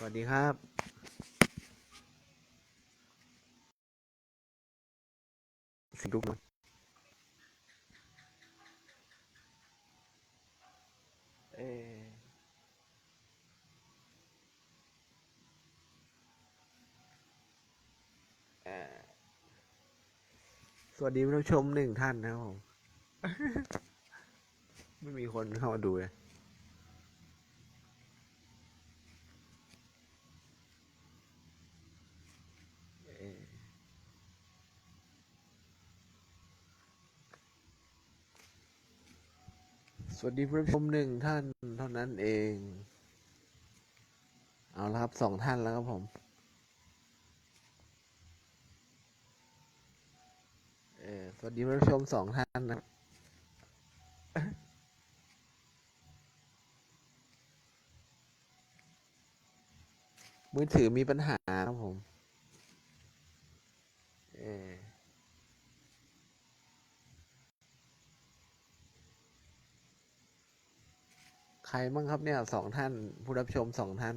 สวัสดีครับสิงทุกนะเออเอ่อสวัสดีผู้ชมหนึ่งท่านนะครับผม ไม่มีคนเข้ามาดูเลย สวัสดีผู้ชมหนึ่งท่านเท่านั้นเอง เอาละครับสองท่านแล้วครับผม เออสวัสดีผู้ชมสองท่านนะมือถือมีปัญหาครับผม เออ ใครบ้างครับเนี่ยสองท่าน ผู้รับชมสองท่าน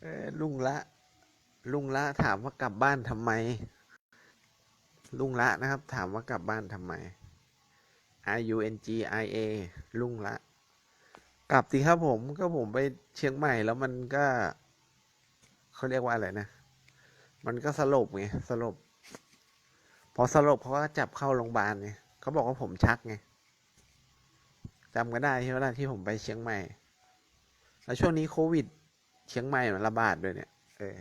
เออลุงละ ลุงละถามว่ากลับบ้านทำไม ลุงละนะครับ ถามว่ากลับบ้านทำไม R U N G I A ลุงละ กลับสิครับผมก็ผมไปเชียงใหม่แล้วมันก็เขาเรียกว่าอะไรนะ มันก็สลบไงสลบ พอสลบเขาก็จับเข้าโรงพยาบาลไงเขาบอกว่าผมชักไงจำกันได้ใช่ไหมล่ะที่ผมไปเชียงใหม่ แล้วช่วงนี้โควิด เชียงใหม่มันระบาดด้วยเนี่ย เออ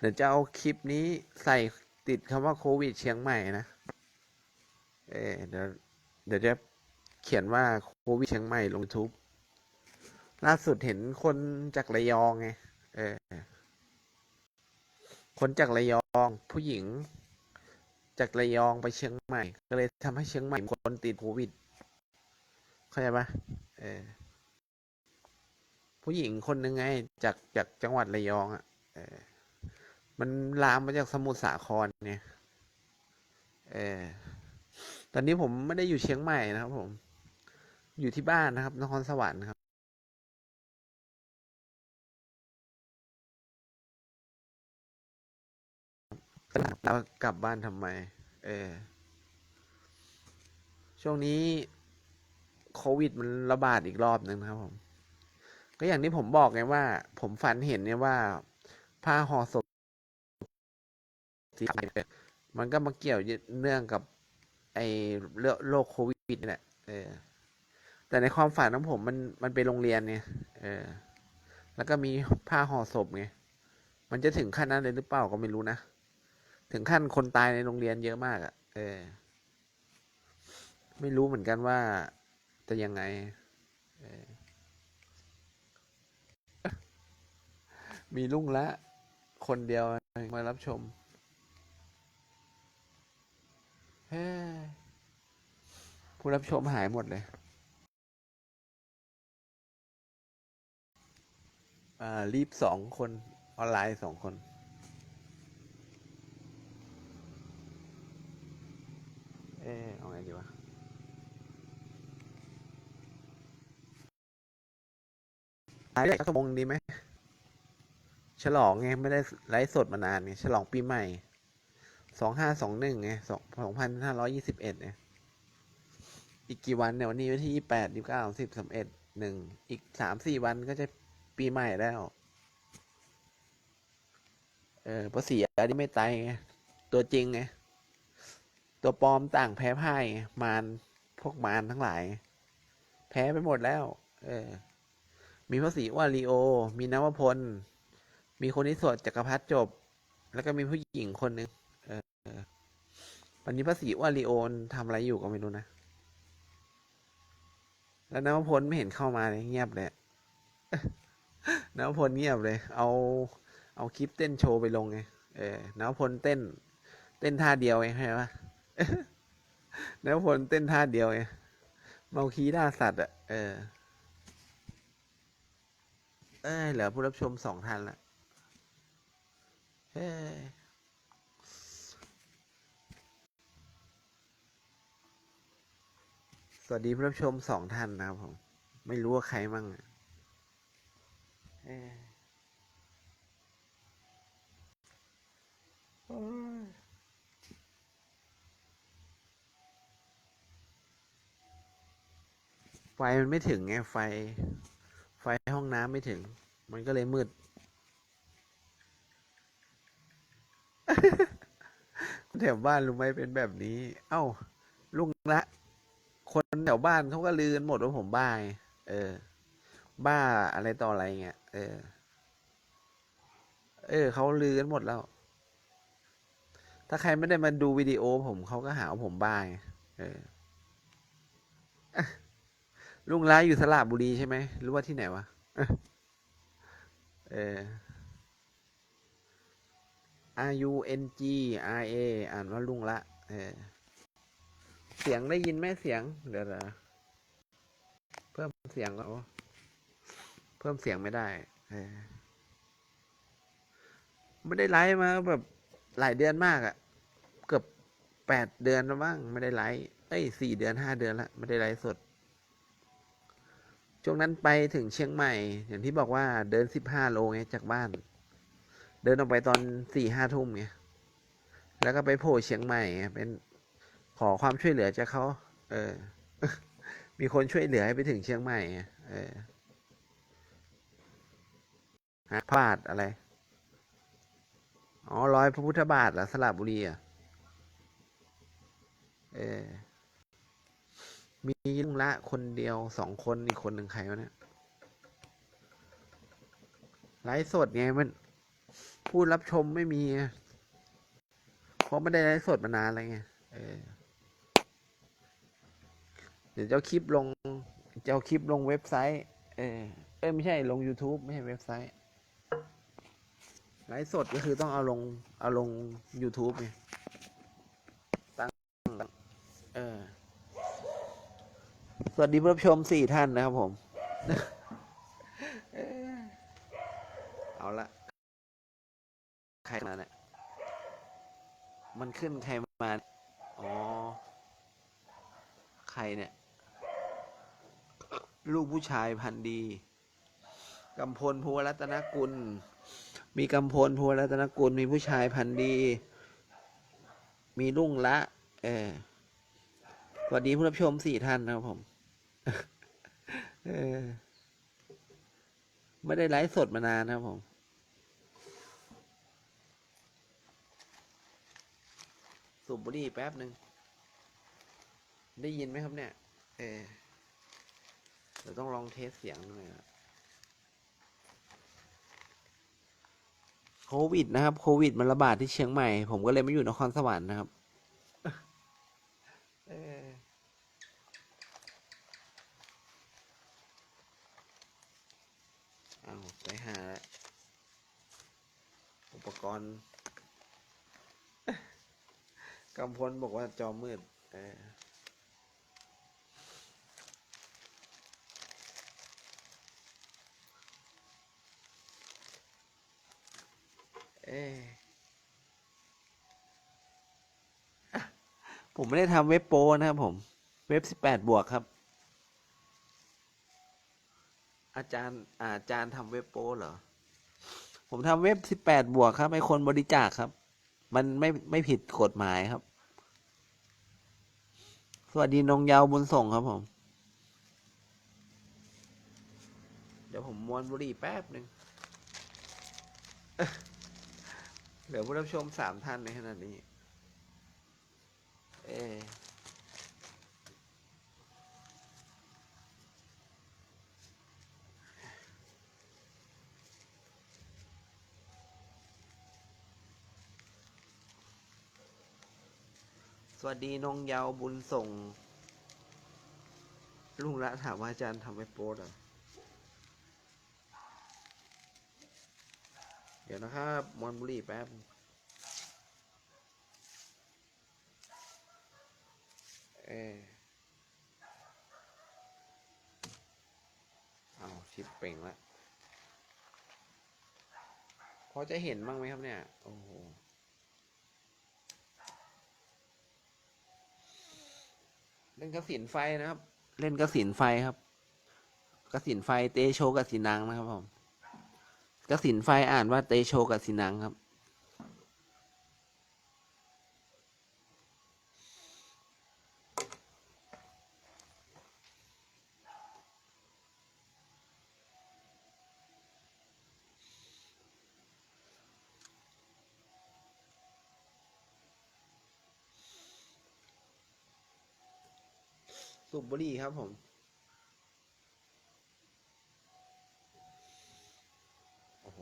เดี๋ยวจะเอาคลิปนี้ใส่ติดคำว่าโควิด เชียงใหม่นะ เออเดี๋ยวเดี๋ยวจะเขียนว่าโควิดเชียงใหม่ลงทุบ ล่าสุดเห็นคนจากระยองไง เออ คนจากระยอง ผู้หญิง จากระยองไปเชียงใหม่ ก็เลยทำให้เชียงใหม่คนติดโควิด เข้าใจปะเออ ผู้หญิงคนหนึ่งไง จากจากจังหวัดระยองอะ เออ มันลามมาจากสมุทรสาครเนี่ย เออ ตอนนี้ผมไม่ได้อยู่เชียงใหม่นะครับผม อยู่ที่บ้านนะครับ นครสวรรค์ครับ แล้วกลับบ้านทำไม เออ ช่วงนี้โควิดมันระบาดอีกรอบหนึ่งนะครับผม ก็อย่างที่ผมบอกไงว่า ผมฝันเห็นเนี่ยว่า ผ้าห่อศพสีขาวเนี่ยมันก็มาเกี่ยวเนื่องกับ ไอ้เรื่องโรคโควิดนี่แหละ เออ แต่ในความฝันของผมมันมันไปโรงเรียนเนี่ย เออ แล้วก็มีผ้าห่อศพไง มันจะถึงขั้นนั้นเลยหรือเปล่าก็ไม่รู้นะ ถึงขั้นคนตายในโรงเรียนเยอะมากอะ่ะ เออ ไม่รู้เหมือนกันว่าจะยังไงเออมีลุงละ คนเดียวมารับชมเผู้รับชมหายหมดเลยอ่ารีบสองคน ออนไลน์สองคน ออเอาไงดีวะไลฟ์ได้สักชั่วโมงดีไหม ฉลองไง ไม่ได้ไลฟ์สดมานานไง ฉลองปีใหม่ สองห้าสองหนึ่งไงสองสองพันห้าร้อยยี่สิบเอ็ดเนี่ยอีกกี่วันเนี่ย วันนี้วันที่ยี่แปดยี่เก้าสิบสามเอ็ดหนึ่ง อีกสามสี่วันก็จะปีใหม่แล้ว เออภาษีอันนี้ไม่ตายไง ตัวจริงไง ตัวปลอมต่างแพ้พ่ายมารพวกมารทั้งหลาย แพ้ไปหมดแล้ว เออ มีพระศรีวาลีโอ มีนวพล มีคนที่สวดจักรพรรดิจบ แล้วก็มีผู้หญิงคนหนึ่งเออวันนี้พระศรีวาลีโอนทำอะไรอยู่ก็ไม่รู้นะ แล้วนวพลไม่เห็นเข้ามาเลยเงียบเลยนวพลเงียบเลย เอา เอาคลิปเต้นโชว์ไปลงไง เออนวพลเต้น เต้นท่าเดียวไงใช่ปะนวพลเต้นท่าเดียวไงเมาคีด่าสัตว์อะ เออ เอ้ยเหลือผู้รับชมสองท่านละเเอ้สวัสดีผู้รับชมสองท่านนะครับผม ไม่รู้ว่าใครมั่งอะเออ ไฟมันไม่ถึงไงไฟ ไฟห้องน้ำไม่ถึง มันก็เลยมืดแถวบ้านรู้ไหมเป็นแบบนี้ เอ้า ลุงละ คนแถวบ้านเขาก็ลือกันหมดว่าผมบ้าเออ บ้าอะไรต่ออะไรเงี้ย เออ เออเขาลือกันหมดแล้ว ถ้าใครไม่ได้มาดูวิดีโอผมเขาก็หาว่าผมบ้าเออ ลุงละอยู่สระบุรีใช่ไหมหรือว่าที่ไหนวะ เออ R U N G R A อ่านว่าลุงละ เออ เสียงได้ยินไหมเสียง เดี๋ยวเพิ่มเสียงแล้วเพิ่มเสียงไม่ได้ เออ ไม่ได้ไลฟ์มาแบบหลายเดือนมากอะ่ะ เกือบแปดเดือนแล้วบ้างไม่ได้ไลฟ์ เอ้ยสี่เดือนห้าเดือนละไม่ได้ไลฟ์สด ช่วงนั้นไปถึงเชียงใหม่ อย่างที่บอกว่าเดินสิบห้าโลไงจากบ้าน เดินออกไปตอนสี่ห้าทุ่มไงแล้วก็ไปโผล่เชียงใหม่เป็นขอความช่วยเหลือจากเขาเออ มีคนช่วยเหลือให้ไปถึงเชียงใหม่เออพลาดอะไร อ๋อร้อยพระพุทธบาทเหรอสระบุรีอะ เออ มีลุงละคนเดียวสองคนอีกคนหนึ่งใครวะเนี่ยไลฟ์สดไงมันผู้รับชมไม่มีเพราะไม่ได้ไลฟ์สดมานานอะไรไงเออเดี๋ยวจะเอาคลิปลงจะเอาคลิปลงเว็บไซต์ เออเอ้ไม่ใช่ลง YouTube ไม่ใช่เว็บไซต์ ไลฟ์สดก็คือต้องเอาลง เอาลง YouTube ไงตั้ง เออ สวัสดีผู้รับชมสี่ท่านนะครับผม เอาละ ใครมาเนี่ย มันขึ้นใครมา อ๋อ ใครเนี่ย ลูกผู้ชายพันดีกำพลภูวรัตนกุล มีกำพลภูวรัตนกุล มีผู้ชายพันดี มีรุ่งละ เออ สวัสดีผู้รับชมสี่ท่านนะครับผมไม่ได้ไลฟ์สดมานานนะครับผมสูบบุหรี่แป๊บหนึ่งได้ยินไหมครับเนี่ย เออเดี๋ยวต้องลองเทสเสียงหน่อยครับโควิดนะครับ โควิดมันระบาดที่เชียงใหม่ ผมก็เลยไม่อยู่นครสวรรค์นะครับ เออาไปหาแล้วอุปกรณ์กำพลบอกว่าจอมืดเออเออผมไม่ได้ทำเว็บโปรนะครับผม เว็บสิบแปดบวกครับ อาจารย์อาจารย์ทำเว็บโปรเหรอ ผมทำเว็บสิบแปดบวกครับให้คนบริจาคครับ มันไม่ไม่ผิดกฎหมายครับ สวัสดีนงยาวบุญส่งครับผม เดี๋ยวผมมวนบุรีแป๊บหนึ่งเหลือผู้รับชมสามท่านในขณะนี้ เอ วัสดีน้องยาวบุญส่ง ลุงละถามว่าอาจารย์ทำไว้โพสต์เหรอเดี๋ยวนะครับมอนบุรีแป๊บเออเอาชิปเป่งละพออจะเห็นบ้างไหมครับเนี่ย โอ้โห เล่นกระสินไฟนะครับ เล่นกระสินไฟครับกระสินไฟเตโชกสินังนะครับผมกระสินไฟอ่านว่าเตโชกสินังครับ สูบบุหรี่ครับผม โอ้โห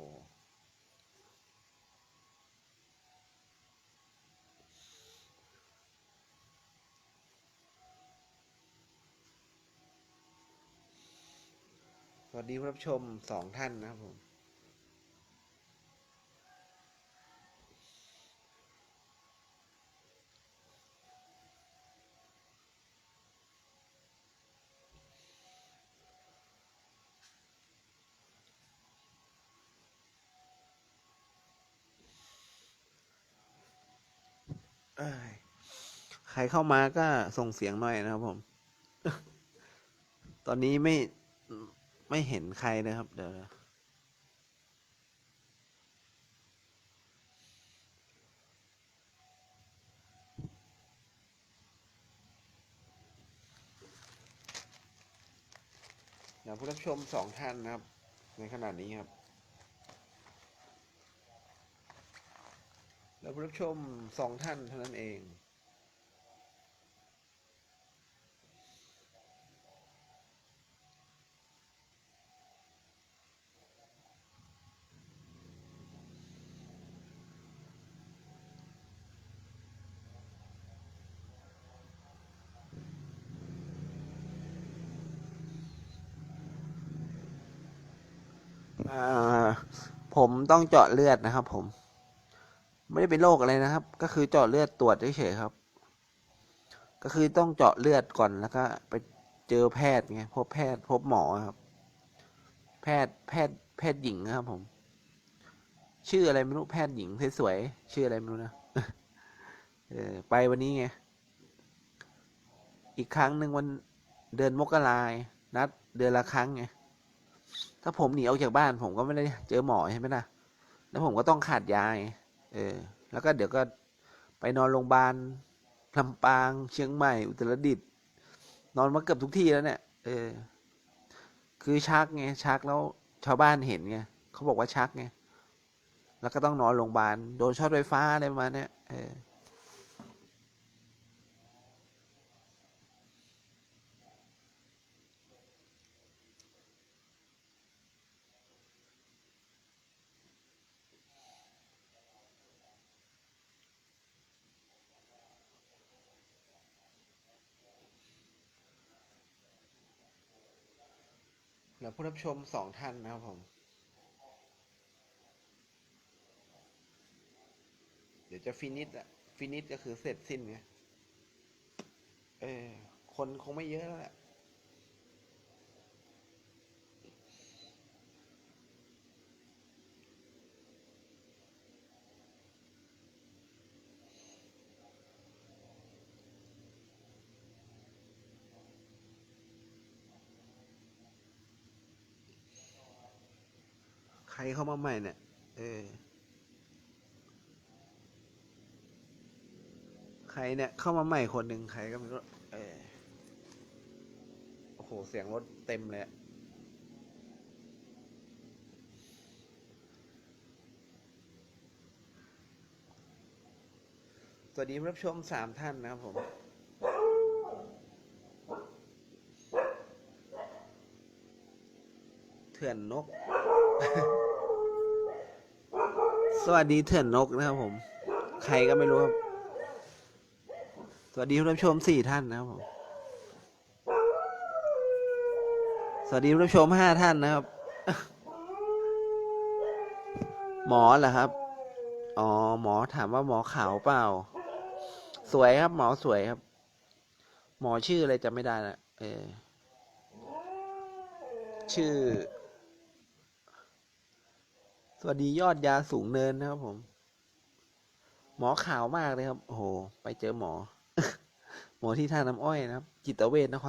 สวัสดีผู้รับชมสองท่านนะครับผม ใครเข้ามาก็ส่งเสียงหน่อยนะครับผม ตอนนี้ไม่ไม่เห็นใครนะครับ เดี๋ยวนะผู้รับชมสองท่านนะครับ ในขณะนี้ครับ แล้วผู้รับชมสองท่านเท่านั้นเองผมต้องเจาะเลือดนะครับผม ไม่ได้เป็นโรคอะไรนะครับ ก็คือเจาะเลือดตรวจเฉยๆครับ ก็คือต้องเจาะเลือดก่อนแล้วก็ไปเจอแพทย์ไงพบแพทย์พบหมอครับ แพทย์แพทย์แพทย์หญิงครับ ผม ชื่ออะไรไม่รู้แพทย์หญิงสวยๆชื่ออะไรไม่รู้นะเออไปวันนี้ไงอีกครั้งหนึ่งวันเดือนมกรานัดเดือนละครั้งไงถ้าผมหนีออกจากบ้านผมก็ไม่ได้เจอหมอใช่ไหมล่ะแล้วผมก็ต้องขาดยาไง เออแล้วก็เดี๋ยวก็ไปนอนโรงพยาบาลลำปาง เชียงใหม่ อุตรดิตถ์นอนมาเกือบทุกที่แล้วเนี่ย เออ คือชักไงชักแล้วชาวบ้านเห็นไงเขาบอกว่าชักไง แล้วก็ต้องนอนโรงพยาบาล โดนช็อตไฟฟ้าอะไรประมาณเนี้ยเออ ล้วผู้รับชมสองท่านนะครับผม เดี๋ยวจะฟินิชอะฟินิชก็คือเสร็จสิ้นไง เออ คนคงไม่เยอะแล้วแหละ ครเข้ามาใหม่เนี่ย เออ ใครเนี่ย เข้ามาใหม่คนหนึ่งใครก็ไม่รู้ เออ โอ้โห เสียงรถเต็มเลยสวัสดีผู้รับชมสามท่านนะครับผม เถื่อนนก สวัสดีเถื่อนนกนะครับผม ใครก็ไม่รู้ครับ สวัสดีผู้รับชมสี่ท่านนะครับผม สวัสดีผู้รับชมห้าท่านนะครับ หมอเหรอครับ อ๋อหมอถามว่าหมอขาวเปล่า สวยครับ หมอสวยครับ หมอชื่ออะไรจำไม่ได้ละเออชื่อ สวัสดียอดยาสูงเนินนะครับผม หมอขาวมากเลยครับ โอ้โห ไปเจอหมอ หมอที่ท่าน้ำอ้อยนะครับ จิตเวชนคร